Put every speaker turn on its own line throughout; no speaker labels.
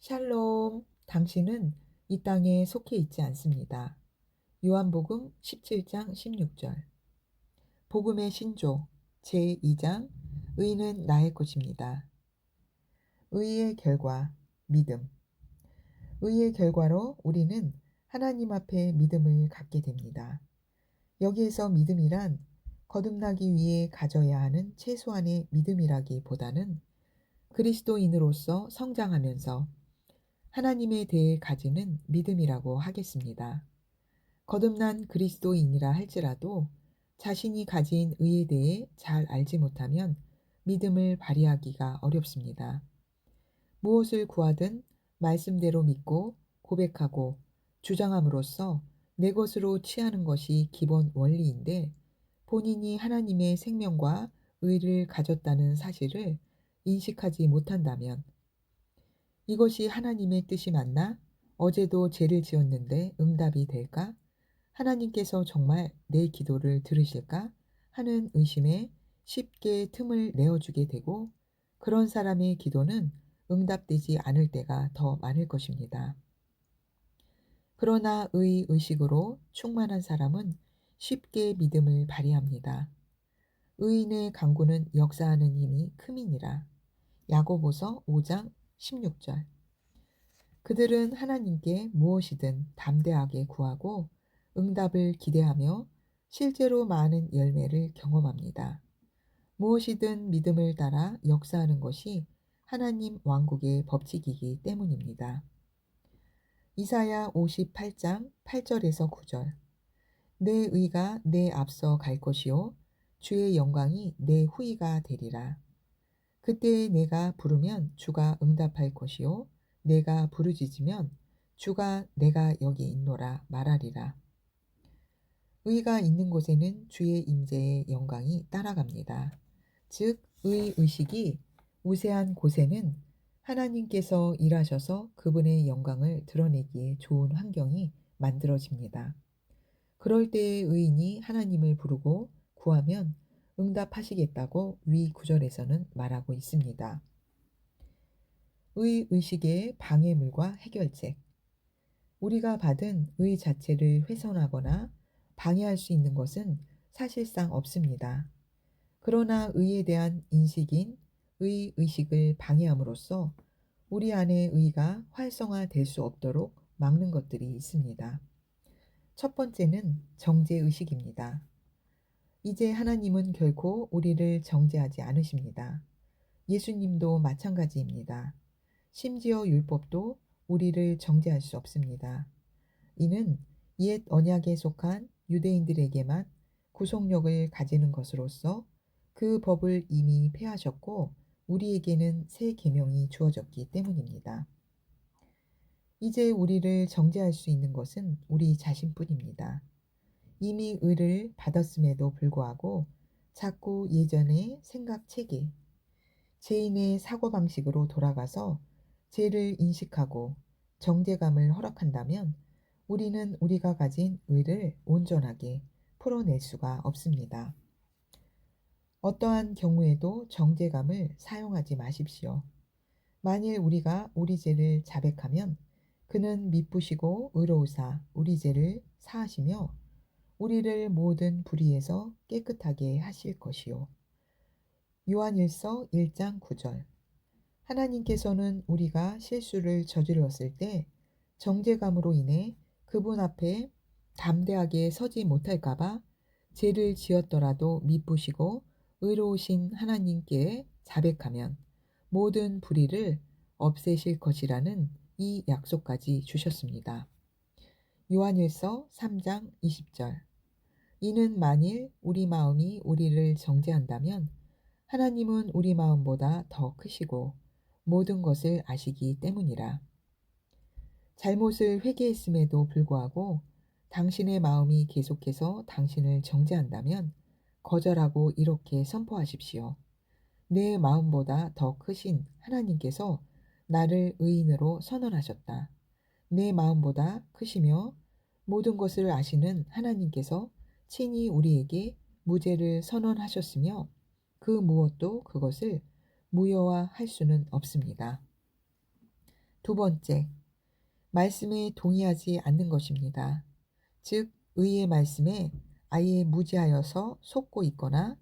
샬롬, 당신은 이 땅에 속해 있지 않습니다. 요한복음 17장 16절. 복음의 신조 제2장 의는 나의 것입니다. 의의 결과 믿음. 의의 결과로 우리는 하나님 앞에 믿음을 갖게 됩니다. 여기에서 믿음이란 거듭나기 위해 가져야 하는 최소한의 믿음이라기보다는 그리스도인으로서 성장하면서 하나님에 대해 가지는 믿음이라고 하겠습니다. 거듭난 그리스도인이라 할지라도 자신이 가진 의에 대해 잘 알지 못하면 믿음을 발휘하기가 어렵습니다. 무엇을 구하든 말씀대로 믿고 고백하고 주장함으로써 내 것으로 취하는 것이 기본 원리인데 본인이 하나님의 생명과 의를 가졌다는 사실을 인식하지 못한다면 이것이 하나님의 뜻이 맞나? 어제도 죄를 지었는데 응답이 될까? 하나님께서 정말 내 기도를 들으실까? 하는 의심에 쉽게 틈을 내어주게 되고 그런 사람의 기도는 응답되지 않을 때가 더 많을 것입니다. 그러나 의 의식으로 충만한 사람은 쉽게 믿음을 발휘합니다. 의인의 강구는 역사하는 힘이 크민이라. 야고보서 5장 16절 그들은 하나님께 무엇이든 담대하게 구하고 응답을 기대하며 실제로 많은 열매를 경험합니다. 무엇이든 믿음을 따라 역사하는 것이 하나님 왕국의 법칙이기 때문입니다. 이사야 58장 8절에서 9절 내 의가 내 앞서 갈 것이요 주의 영광이 내 후이가 되리라. 그때 내가 부르면 주가 응답할 것이요 내가 부르짖으면 주가 내가 여기 있노라 말하리라. 의가 있는 곳에는 주의 임재의 영광이 따라갑니다. 즉, 의 의식이 우세한 곳에는 하나님께서 일하셔서 그분의 영광을 드러내기에 좋은 환경이 만들어집니다. 그럴 때의 의인이 하나님을 부르고 구하면 응답하시겠다고 위 구절에서는 말하고 있습니다. 의 의식의 방해물과 해결책. 우리가 받은 의 자체를 훼손하거나 방해할 수 있는 것은 사실상 없습니다. 그러나 의에 대한 인식인 의 의식을 방해함으로써 우리 안의 의가 활성화될 수 없도록 막는 것들이 있습니다. 첫 번째는 정죄의식입니다. 이제 하나님은 결코 우리를 정죄하지 않으십니다. 예수님도 마찬가지입니다. 심지어 율법도 우리를 정죄할 수 없습니다. 이는 옛 언약에 속한 유대인들에게만 구속력을 가지는 것으로서 그 법을 이미 폐하셨고 우리에게는 새 계명이 주어졌기 때문입니다. 이제 우리를 정죄할 수 있는 것은 우리 자신뿐입니다. 이미 의를 받았음에도 불구하고 자꾸 예전의 생각 체계, 죄인의 사고방식으로 돌아가서 죄를 인식하고 정죄감을 허락한다면 우리는 우리가 가진 의를 온전하게 풀어낼 수가 없습니다. 어떠한 경우에도 정죄감을 사용하지 마십시오. 만일 우리가 우리 죄를 자백하면 그는 미쁘시고 의로우사 우리 죄를 사하시며 우리를 모든 불의에서 깨끗하게 하실 것이요. 요한일서 1장 9절 하나님께서는 우리가 실수를 저질렀을 때 정죄감으로 인해 그분 앞에 담대하게 서지 못할까봐 죄를 지었더라도 미쁘시고 의로우신 하나님께 자백하면 모든 불의를 없애실 것이라는 이 약속까지 주셨습니다. 요한일서 3장 20절 이는 만일 우리 마음이 우리를 정죄한다면 하나님은 우리 마음보다 더 크시고 모든 것을 아시기 때문이라. 잘못을 회개했음에도 불구하고 당신의 마음이 계속해서 당신을 정죄한다면 거절하고 이렇게 선포하십시오. 내 마음보다 더 크신 하나님께서 나를 의인으로 선언하셨다. 내 마음보다 크시며 모든 것을 아시는 하나님께서 친히 우리에게 무죄를 선언하셨으며 그 무엇도 그것을 무효화할 수는 없습니다. 두 번째, 말씀에 동의하지 않는 것입니다. 즉, 의의 말씀에 아예 무지하여서 속고 있거나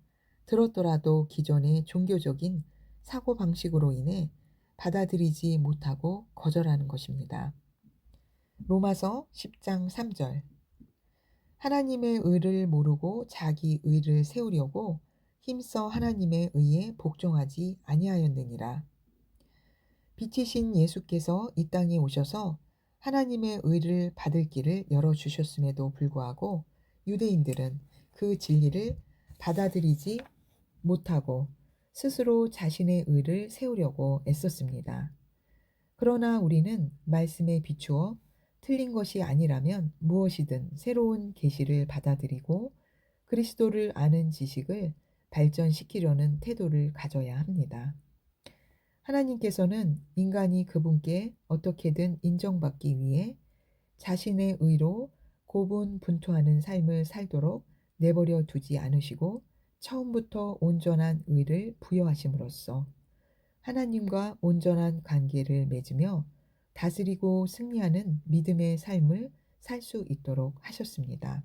들었더라도 기존의 종교적인 사고 방식으로 인해 받아들이지 못하고 거절하는 것입니다. 로마서 10장 3절 하나님의 의를 모르고 자기 의를 세우려고 힘써 하나님의 의에 복종하지 아니하였느니라. 빛이신 예수께서 이 땅에 오셔서 하나님의 의를 받을 길을 열어주셨음에도 불구하고 유대인들은 그 진리를 받아들이지 못하고 스스로 자신의 의를 세우려고 애썼습니다. 그러나 우리는 말씀에 비추어 틀린 것이 아니라면 무엇이든 새로운 계시를 받아들이고 그리스도를 아는 지식을 발전시키려는 태도를 가져야 합니다. 하나님께서는 인간이 그분께 어떻게든 인정받기 위해 자신의 의로 고분분투하는 삶을 살도록 내버려 두지 않으시고 처음부터 온전한 의를 부여하심으로써 하나님과 온전한 관계를 맺으며 다스리고 승리하는 믿음의 삶을 살 수 있도록 하셨습니다.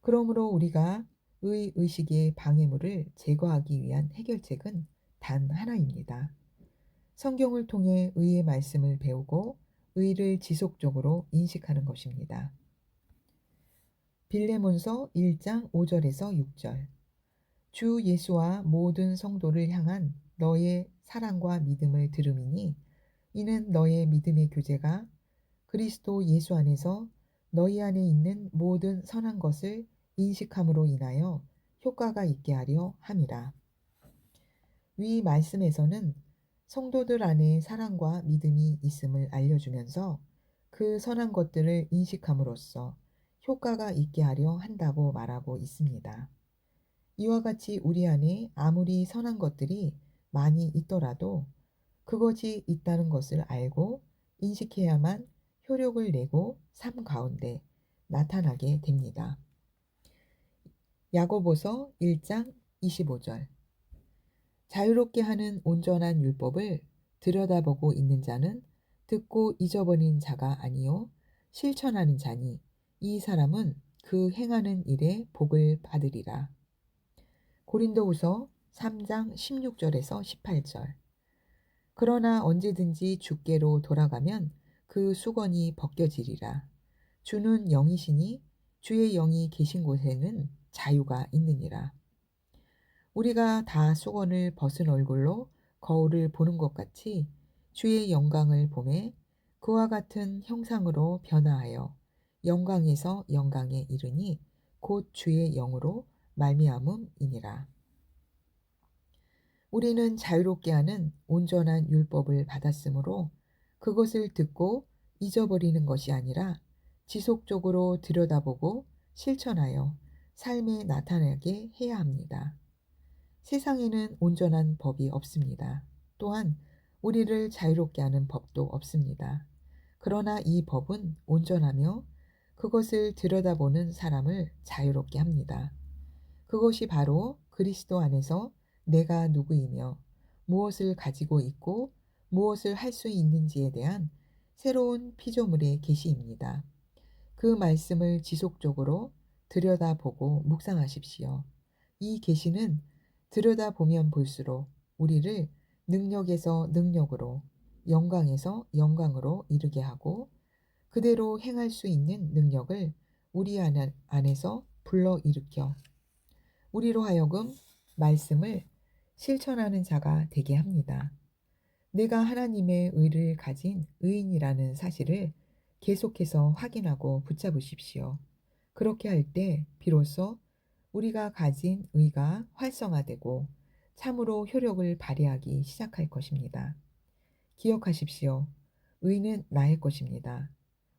그러므로 우리가 의 의식의 방해물을 제거하기 위한 해결책은 단 하나입니다. 성경을 통해 의의 말씀을 배우고 의를 지속적으로 인식하는 것입니다. 빌레몬서 1장 5절에서 6절 주 예수와 모든 성도를 향한 너의 사랑과 믿음을 들음이니 이는 너의 믿음의 교제가 그리스도 예수 안에서 너희 안에 있는 모든 선한 것을 인식함으로 인하여 효과가 있게 하려 함이라. 위 말씀에서는 성도들 안에 사랑과 믿음이 있음을 알려주면서 그 선한 것들을 인식함으로써 효과가 있게 하려 한다고 말하고 있습니다. 이와 같이 우리 안에 아무리 선한 것들이 많이 있더라도 그것이 있다는 것을 알고 인식해야만 효력을 내고 삶 가운데 나타나게 됩니다. 야고보서 1장 25절 자유롭게 하는 온전한 율법을 들여다보고 있는 자는 듣고 잊어버린 자가 아니요 실천하는 자니 이 사람은 그 행하는 일에 복을 받으리라. 고린도후서 3장 16절에서 18절. 그러나 언제든지 주께로 돌아가면 그 수건이 벗겨지리라. 주는 영이시니 주의 영이 계신 곳에는 자유가 있느니라. 우리가 다 수건을 벗은 얼굴로 거울을 보는 것 같이 주의 영광을 보매 그와 같은 형상으로 변화하여 영광에서 영광에 이르니 곧 주의 영으로 말미암음이니라. 우리는 자유롭게 하는 온전한 율법을 받았으므로 그것을 듣고 잊어버리는 것이 아니라 지속적으로 들여다보고 실천하여 삶에 나타나게 해야 합니다. 세상에는 온전한 법이 없습니다. 또한 우리를 자유롭게 하는 법도 없습니다. 그러나 이 법은 온전하며 그것을 들여다보는 사람을 자유롭게 합니다. 그것이 바로 그리스도 안에서 내가 누구이며 무엇을 가지고 있고 무엇을 할 수 있는지에 대한 새로운 피조물의 계시입니다. 그 말씀을 지속적으로 들여다보고 묵상하십시오. 이 계시는 들여다보면 볼수록 우리를 능력에서 능력으로 영광에서 영광으로 이르게 하고 그대로 행할 수 있는 능력을 우리 안에서 불러 일으켜 우리로 하여금 말씀을 실천하는 자가 되게 합니다. 내가 하나님의 의를 가진 의인이라는 사실을 계속해서 확인하고 붙잡으십시오. 그렇게 할 때 비로소 우리가 가진 의가 활성화되고 참으로 효력을 발휘하기 시작할 것입니다. 기억하십시오. 의는 나의 것입니다.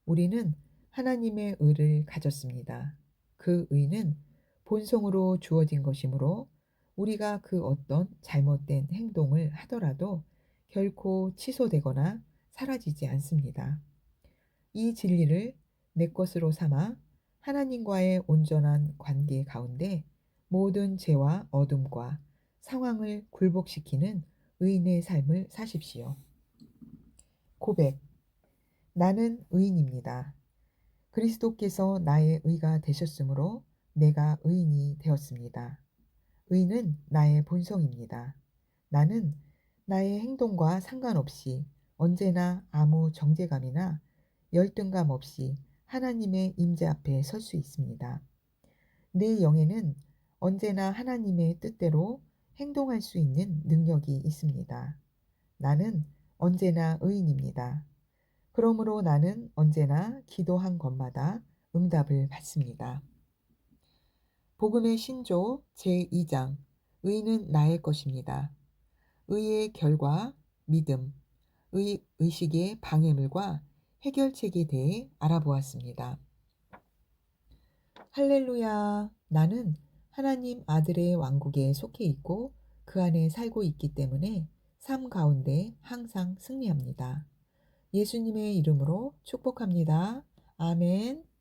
우리는 하나님의 의를 가졌습니다. 그 의는 본성으로 주어진 것이므로 우리가 그 어떤 잘못된 행동을 하더라도 결코 취소되거나 사라지지 않습니다. 이 진리를 내 것으로 삼아 하나님과의 온전한 관계 가운데 모든 죄와 어둠과 상황을 굴복시키는 의인의 삶을 사십시오. 고백. 나는 의인입니다. 그리스도께서 나의 의가 되셨으므로 내가 의인이 되었습니다. 의는 나의 본성입니다. 나는 나의 행동과 상관없이 언제나 아무 정죄감이나 열등감 없이 하나님의 임재 앞에 설 수 있습니다. 내 영에는 언제나 하나님의 뜻대로 행동할 수 있는 능력이 있습니다. 나는 언제나 의인입니다. 그러므로 나는 언제나 기도한 것마다 응답을 받습니다. 복음의 신조 제2장 의는 나의 것입니다. 의의 결과 믿음, 의 의식의 방해물과 해결책에 대해 알아보았습니다. 할렐루야. 나는 하나님 아들의 왕국에 속해 있고 그 안에 살고 있기 때문에 삶 가운데 항상 승리합니다. 예수님의 이름으로 축복합니다. 아멘.